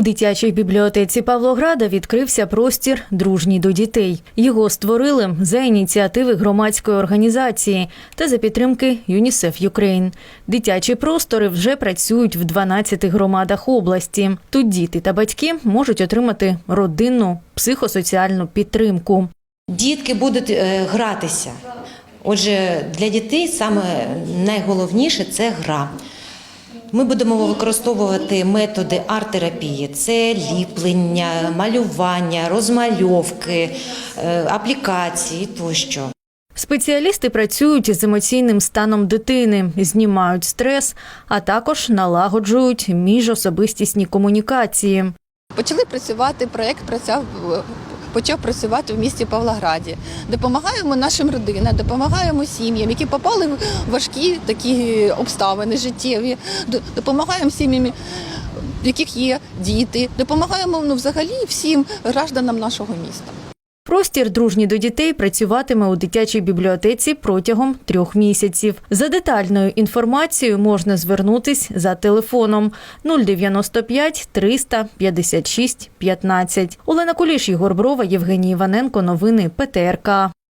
У дитячій бібліотеці Павлограда відкрився простір дружній до дітей. Його створили за ініціативи громадської організації та за підтримки ЮНІСЕФ Юкрейн. Дитячі простори вже працюють в 12 громадах області. Тут діти та батьки можуть отримати родинну психосоціальну підтримку. Дітки будуть е, гратися. Отже, для дітей саме найголовніше це гра. Ми будемо використовувати методи арт-терапії: це ліплення, малювання, розмальовки, е, аплікації тощо. Спеціалісти працюють з емоційним станом дитини, знімають стрес, а також налагоджують міжособистісні комунікації. Почали працювати, проєкт працював, почав працювати в місті Павлограді. Допомагаємо нашим родинам, допомагаємо сім'ям, які попали в важкі такі обставини життєві, допомагаємо сім'ям, в яких є діти, допомагаємо ну, взагалі всім гражданам нашого міста. Простір дружні до дітей працюватиме у дитячій бібліотеці протягом трьох місяців. За детальною інформацією можна звернутись за телефоном 095 356 15. Олена Куліш, Єгор Брова, Євгеній Іваненко. Новини ПТРК.